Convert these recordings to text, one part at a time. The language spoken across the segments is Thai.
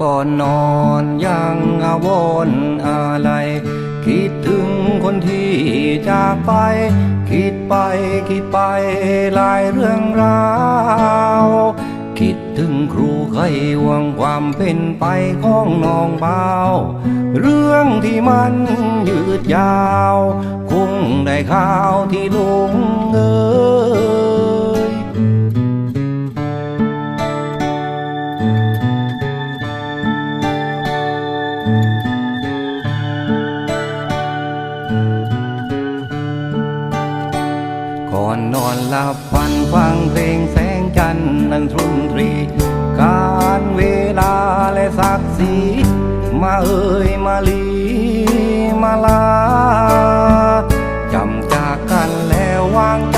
ก่อนนอนยังอาวรอะไร คิดถึงคนที่จากไป คิดไปคิดไปหลายเรื่องราว คิดถึงครูเคยห่วงความเป็นไปของน้องเบาเรื่องที่มันยืดยาว คงได้ข่าวที่ลุง ก่อนนอนหลับฝันฟังเพลงแสงจันทร์นันทรุนตรี การเวลาและศักดิ์ศรีมาเอ่ยมาลีมาลาจำจากกันแล้ววางใจ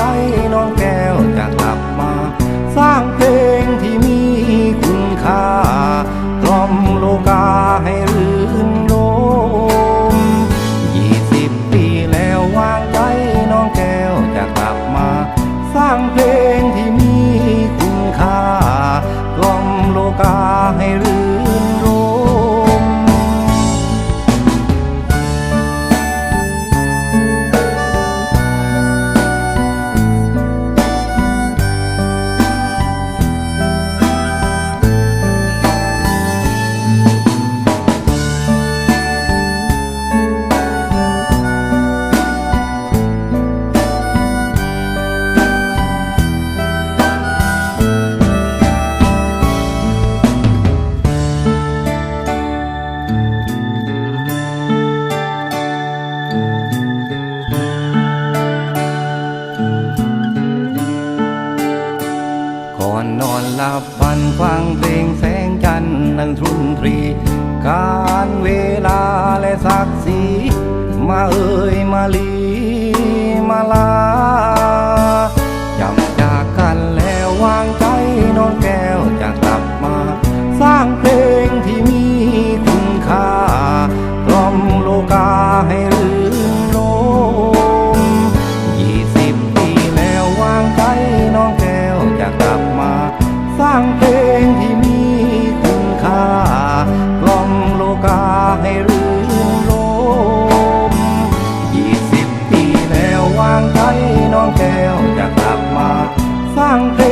ฟังเพลงแสงจันทร์นันทรุนตรี การเวลาและศักดิ์ศรีมาเอ่ยมาลี วางใจน้องแก้วจะกลับมา สร้างเพลง